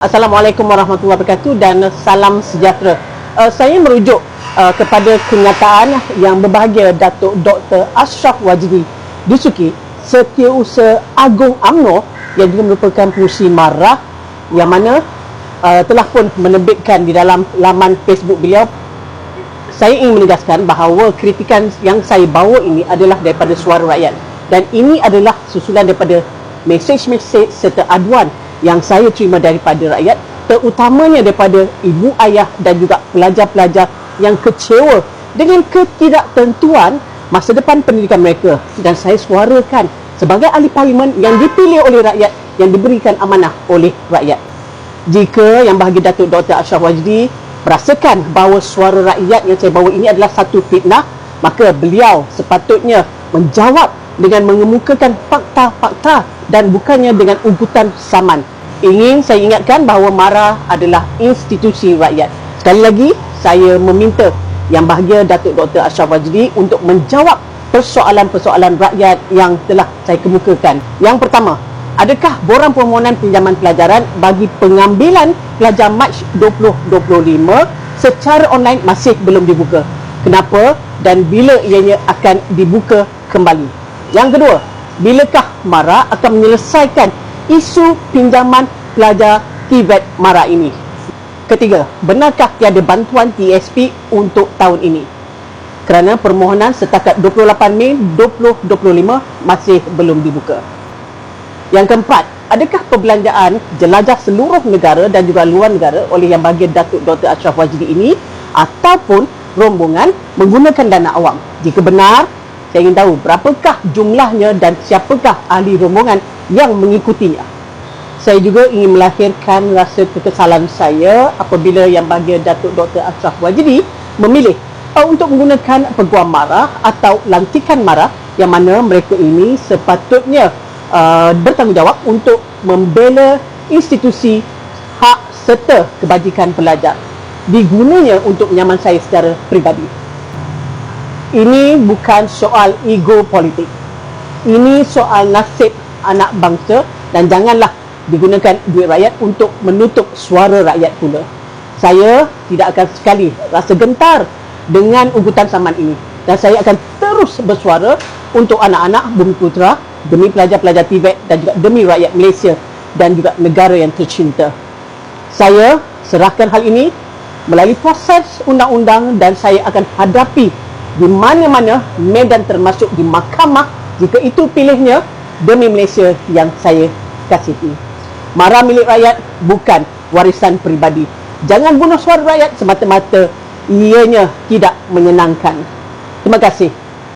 Assalamualaikum warahmatullahi wabarakatuh dan salam sejahtera. Uh, saya merujuk uh, kepada kenyataan yang berbahagia Datuk Dr. Ashraf Wajdi Dusuki Setiausaha Agung AMNO yang juga merupakan pengurusi marah yang mana uh, telah pun menerbitkan di dalam laman Facebook beliau saya ingin menegaskan bahawa kritikan yang saya bawa ini adalah daripada suara rakyat dan ini adalah susulan daripada mesej-mesej serta aduan yang saya terima daripada rakyat terutamanya daripada ibu ayah dan juga pelajar-pelajar yang kecewa dengan ketidaktentuan masa depan pendidikan mereka dan saya suarakan sebagai ahli parlimen yang dipilih oleh rakyat yang diberikan amanah oleh rakyat jika yang bahagia Datuk Dr. Ashraf Wajdi merasakan bahawa suara rakyat yang saya bawa ini adalah satu fitnah maka beliau sepatutnya menjawab dengan mengemukakan fakta-fakta dan bukannya dengan ugutan saman ingin saya ingatkan bahawa MARA adalah institusi rakyat sekali lagi saya meminta yang bahagia Datuk Dr. Ashraf Wajdi untuk menjawab persoalan-persoalan rakyat yang telah saya kemukakan. Yang pertama, adakah borang permohonan pinjaman pelajaran bagi pengambilan pelajar Mac 2025 secara online masih belum dibuka? Kenapa dan bila ianya akan dibuka kembali? Yang kedua, bilakah MARA akan menyelesaikan isu pinjaman pelajar TVET MARA ini? Ketiga, benarkah tiada bantuan TSP untuk tahun ini? Kerana permohonan setakat 28 Mei 2025 masih belum dibuka. Yang keempat, adakah perbelanjaan jelajah seluruh negara dan juga luar negara oleh yang bahagian Datuk Dr. Ashraf Wajdi ini ataupun rombongan menggunakan dana awam? Jika benar, saya ingin tahu berapakah jumlahnya dan siapakah ahli rombongan yang mengikutinya saya juga ingin melahirkan rasa kekesalan saya apabila yang bahagia Datuk Dr. Ashraf Wajidi memilih uh, untuk menggunakan peguam marah atau lantikan marah yang mana mereka ini sepatutnya uh, bertanggungjawab untuk membela institusi hak serta kebajikan pelajar digunanya untuk menyaman saya secara peribadi ini bukan soal ego politik ini soal nasib anak bangsa dan janganlah digunakan duit rakyat untuk menutup suara rakyat pula. Saya tidak akan sekali rasa gentar dengan ugutan saman ini dan saya akan terus bersuara untuk anak-anak bumi putera demi pelajar-pelajar Tibet dan juga demi rakyat Malaysia dan juga negara yang tercinta. Saya serahkan hal ini melalui proses undang-undang dan saya akan hadapi di mana-mana medan termasuk di mahkamah jika itu pilihnya demi Malaysia yang saya kasihi. Marah milik rakyat bukan warisan peribadi. Jangan bunuh suara rakyat semata-mata ianya tidak menyenangkan. Terima kasih.